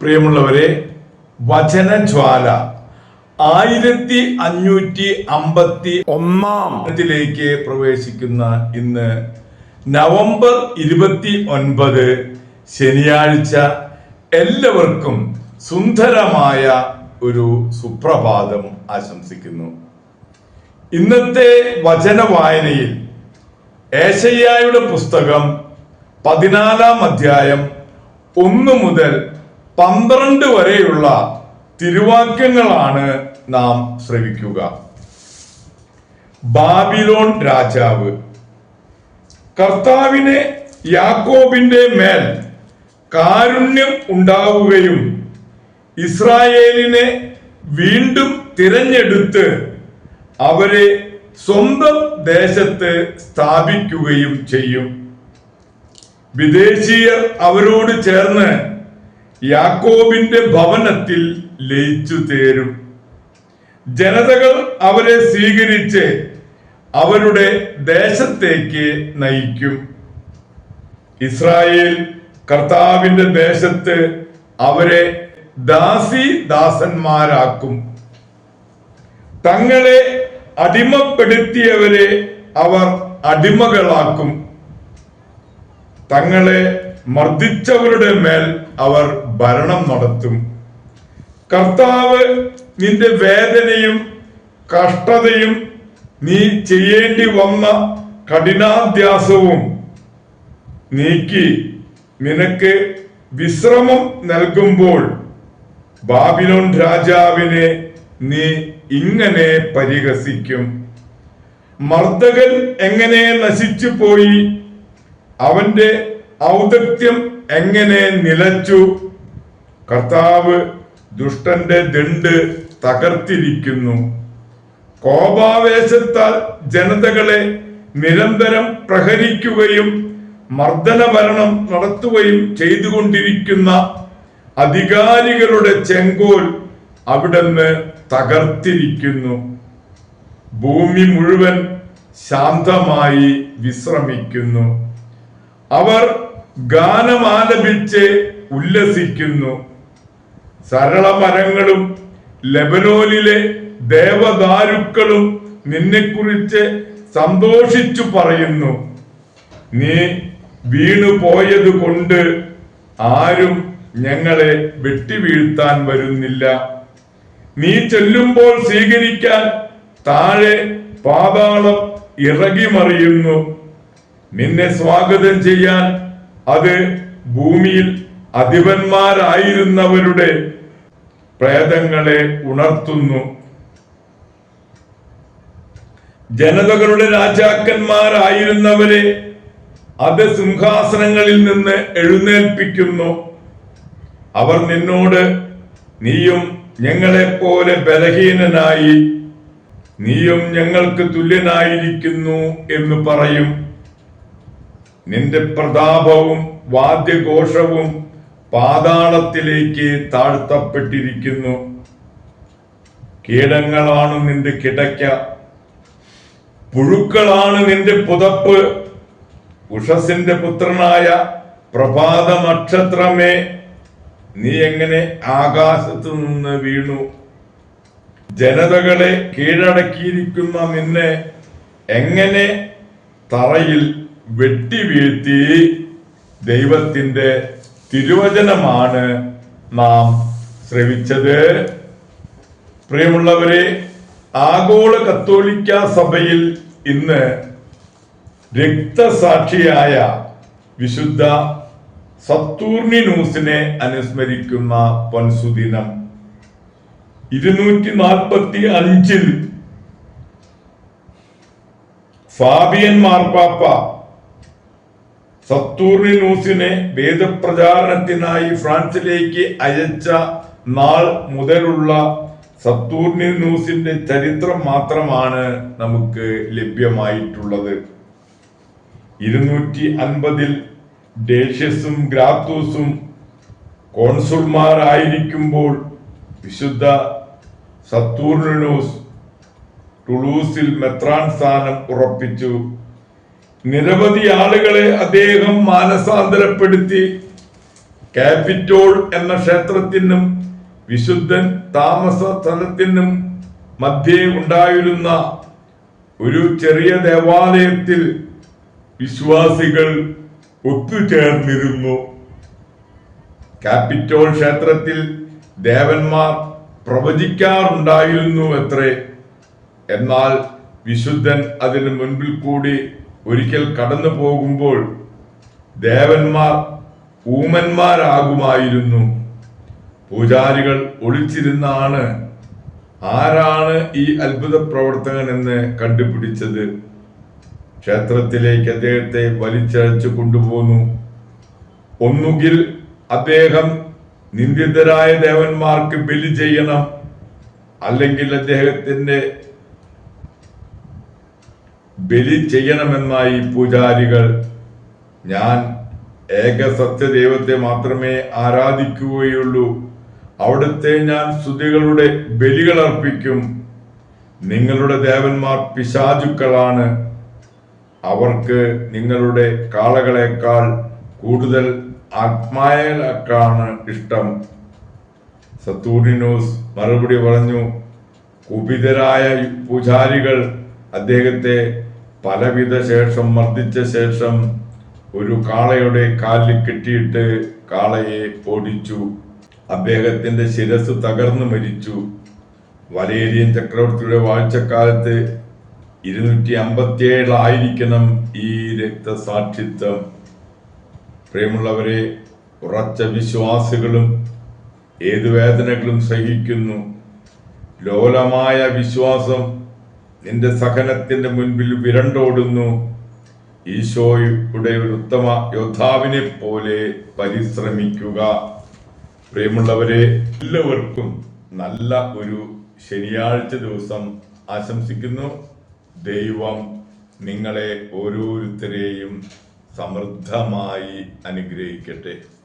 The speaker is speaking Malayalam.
പ്രിയമുള്ളവരെ വചനജ്വാല ആയിരത്തി അഞ്ഞൂറ്റി അമ്പത്തി ഒന്നാം ഇതിലേക്ക് പ്രവേശിക്കുന്ന ഇന്ന് നവംബർ ഇരുപത്തി ഒൻപത് ശനിയാഴ്ച എല്ലാവർക്കും സുന്ദരമായ ഒരു സുപ്രഭാതം ആശംസിക്കുന്നു. ഇന്നത്തെ വചന വായനയിൽ ഏശയ്യായുടെ പുസ്തകം പതിനാലാം അധ്യായം ഒന്ന് മുതൽ പന്ത്രണ്ട് വരെയുള്ള തിരുവാക്യങ്ങളാണ് നാം ശ്രവിക്കുക. ബാബിലോൺ രാജാവ്. കർത്താവിനെ യാക്കോബിന്റെ മേൽ കാരുണ്യം ഉണ്ടാവുകയും ഇസ്രായേലിനെ വീണ്ടും തിരഞ്ഞെടുത്ത് അവരെ സ്വന്തം ദേശത്ത് സ്ഥാപിക്കുകയും ചെയ്യും. വിദേശീയർ അവരോട് ചേർന്ന് യാക്കോബിന്റെ ഭവനത്തിൽ ലയിച്ചു തേരും. ജനതകൾ അവരെ സ്വീകരിച്ച് അവരുടെ ദേശത്തേക്ക് നയിക്കും. ഇസ്രായേൽ കർത്താവിന്റെ ദേശത്ത് അവരെ ദാസി ദാസന്മാരാക്കും. തങ്ങളെ അടിമപ്പെടുത്തിയവരെ അവർ അടിമകളാക്കും. തങ്ങളെ മർദ്ദിച്ചവരുടെ മേൽ അവർ ഭരണം നടത്തും. കർത്താവ് നിന്റെ വേദനയും കഷ്ടതയും നീ ചെയ്യേണ്ടി വന്ന കഠിനാധ്യാസവും നീക്കി നിനക്ക് വിശ്രമം നൽകുമ്പോൾ ബാബിലോൺ രാജാവിനെ നീ ഇങ്ങനെ പരിഹസിക്കും. മർദ്ദകൻ എങ്ങനെ നശിച്ചു പോയി അവന്റെ ഔദത്യം എങ്ങനെ നിലച്ചു? കർത്താവ് ദുഷ്ടന്റെ ദണ്ട് തകർത്തിരിക്കുന്നു. കോപാവേശത്താൽ ജനതകളെ നിരന്തരം പ്രഹരിക്കുകയും മർദ്ദനഭരണം നടത്തുകയും ചെയ്തുകൊണ്ടിരിക്കുന്ന അധികാരികളുടെ ചെങ്കോൽ അവിടുന്ന് തകർത്തിരിക്കുന്നു. ഭൂമി മുഴുവൻ ശാന്തമായി വിശ്രമിക്കുന്നു. അവർ ഗാനമാലപിച്ച് ഉല്ലസിക്കുന്നു. സരള മരങ്ങളും ലബനോനിലെ ദേവദാരുക്കളും നിന്നെക്കുറിച്ച് സന്തോഷിച്ചു പറയുന്നു. നീ വീണു പോയത് കൊണ്ട് ആരും ഞങ്ങളെ വെട്ടിവീഴ്ത്താൻ വരുന്നില്ല. നീ ചെല്ലുമ്പോൾ സ്വീകരിക്കാൻ താഴെ പാതാളം ഇറകിമറിയുന്നു. നിന്നെ സ്വാഗതം ചെയ്യാൻ അത് ഭൂമിയിൽ അധിപന്മാരായിരുന്നവരുടെ പ്രേതങ്ങളെ ഉണർത്തുന്നു. ജനതകളുടെ രാജാക്കന്മാരായിരുന്നവരെ അത് സിംഹാസനങ്ങളിൽ നിന്ന് എഴുന്നേൽപ്പിക്കുന്നു. അവർ നിന്നോട് നീയും ഞങ്ങളെപ്പോലെ ബലഹീനനായി നീയും ഞങ്ങൾക്ക് തുല്യനായിരിക്കുന്നു എന്ന് പറയും. നിന്റെ പ്രതാപവും വാദ്യഘോഷവും പാതാളത്തിലേക്ക് താഴ്ത്തപ്പെട്ടിരിക്കുന്നു. കീടങ്ങളാണ് നിന്റെ കിടക്ക. പുഴുക്കളാണ് നിന്റെ പുതപ്പ്. ഉഷസിന്റെ പുത്രനായ പ്രഭാത നക്ഷത്രമേ നീ എങ്ങനെ ആകാശത്തു നിന്ന് വീണു? ജനതകളെ കീഴടക്കിയിരിക്കുന്ന നിന്നെ എങ്ങനെ തറയിൽ വെട്ടി വീഴ്ത്തി ദൈവത്തിന്റെ തിരുവചനമാണ് നാം ശ്രവിച്ചത്. പ്രിയമുള്ളവരെ ആഗോള കത്തോലിക്ക സഭയിൽ ഇന്ന് രക്തസാക്ഷിയായ വിശുദ്ധ സത്തൂർണിനൂസിനെ അനുസ്മരിക്കുന്ന പൊൻസുദിനം. ഇരുന്നൂറ്റി നാൽപ്പത്തി അഞ്ചിൽ ഫാബിയൻ മാർപ്പാപ്പ സത്തൂർണിനൂസിനെ വേദപ്രചാരണത്തിനായി ഫ്രാൻസിലേക്ക് അയച്ച നാൾ മുതലുള്ള സത്തൂർണിനൂസിന്റെ ചരിത്രം മാത്രമാണ് നമുക്ക് ലഭ്യമായിട്ടുള്ളത്. ഇരുന്നൂറ്റി അൻപതിൽ ഡേഷ്യസും ഗ്രാത്തൂസും കോൺസുൾമാരായിരിക്കുമ്പോൾ വിശുദ്ധ സത്തൂർണിനൂസ് ടുളൂസിൽ മെത്രാൻ സ്ഥാനം ഉറപ്പിച്ചു. നിരവധി ആളുകളെ അദ്ദേഹം മാനസാന്തരപ്പെടുത്തി. ക്യാപിറ്റോൾ എന്ന ക്ഷേത്രത്തിനും വിശുദ്ധൻ താമസ സ്ഥലത്തിനും മധ്യേ ഉണ്ടായിരുന്ന ഒരു ചെറിയ ദേവാലയത്തിൽ വിശ്വാസികൾ ഒത്തുചേർന്നിരുന്നു. ക്യാപിറ്റോൾ ക്ഷേത്രത്തിൽ ദേവന്മാർ പ്രവചിക്കാറുണ്ടായിരുന്നു എത്ര എന്നാൽ വിശുദ്ധൻ അതിന് മുൻപിൽ കൂടി ഒരിക്കൽ കടന്നു പോകുമ്പോൾ ദേവന്മാർ ഊമന്മാരാകുമായിരുന്നു. പൂജാരികൾ ഒളിച്ചിരുന്നാണ് ആരാണ് ഈ അത്ഭുത പ്രവർത്തകൻ എന്ന് കണ്ടുപിടിച്ചത്. ക്ഷേത്രത്തിലേക്ക് അദ്ദേഹത്തെ വലിച്ചഴച്ചു കൊണ്ടുപോന്നു. ഒന്നുകിൽ അദ്ദേഹം നിന്ദിതരായ ദേവന്മാർക്ക് ബലി ചെയ്യണം അല്ലെങ്കിൽ അദ്ദേഹത്തിന്റെ ബലി ചെയ്യണമെന്നായി പൂജാരികൾ ഞാൻ ഏക സത്യദൈവത്തെ മാത്രമേ ആരാധിക്കുകയുള്ളൂ. അവിടുത്തെ ഞാൻ സ്തുതികളുടെ ബലികൾ അർപ്പിക്കും. നിങ്ങളുടെ ദേവന്മാർ പിശാചുക്കളാണ്. അവർക്ക് നിങ്ങളുടെ കാളകളെക്കാൾ കൂടുതൽ ആത്മായക്കാണ് ഇഷ്ടം. സത്തൂർണിനോസ് മറുപടി പറഞ്ഞു കുപിതരായ പൂജാരികൾ അദ്ദേഹത്തെ പലവിധ ശേഷം മർദ്ദിച്ച ശേഷം ഒരു കാളയുടെ കാലിൽ കെട്ടിയിട്ട് കാളയെ ഓടിച്ചു അദ്ദേഹത്തിന്റെ ശിരസ് തകർന്നു മരിച്ചു. വലേരിയൻ ചക്രവർത്തിയുടെ വാഴ്ചക്കാലത്ത് ഇരുന്നൂറ്റി അമ്പത്തിയേഴായിരിക്കണം ഈ രക്തസാക്ഷിത്വം. പ്രിയമുള്ളവരെ ഉറച്ച വിശ്വാസികളും ഏതു വേദനകളും സഹിക്കുന്നു. ലോലമായ വിശ്വാസം നിന്റെ സഹനത്തിന്റെ മുൻപിൽ വിരണ്ടോടുന്നു. ഈശോയുടെ ഒരു ഉത്തമ യോദ്ധാവിനെ പോലെ പരിശ്രമിക്കുക. പ്രിയമുള്ളവരെ എല്ലാവർക്കും നല്ല ഒരു ശനിയാഴ്ച ദിവസം ആശംസിക്കുന്നു. ദൈവം നിങ്ങളെ ഓരോരുത്തരെയും സമൃദ്ധമായി അനുഗ്രഹിക്കട്ടെ.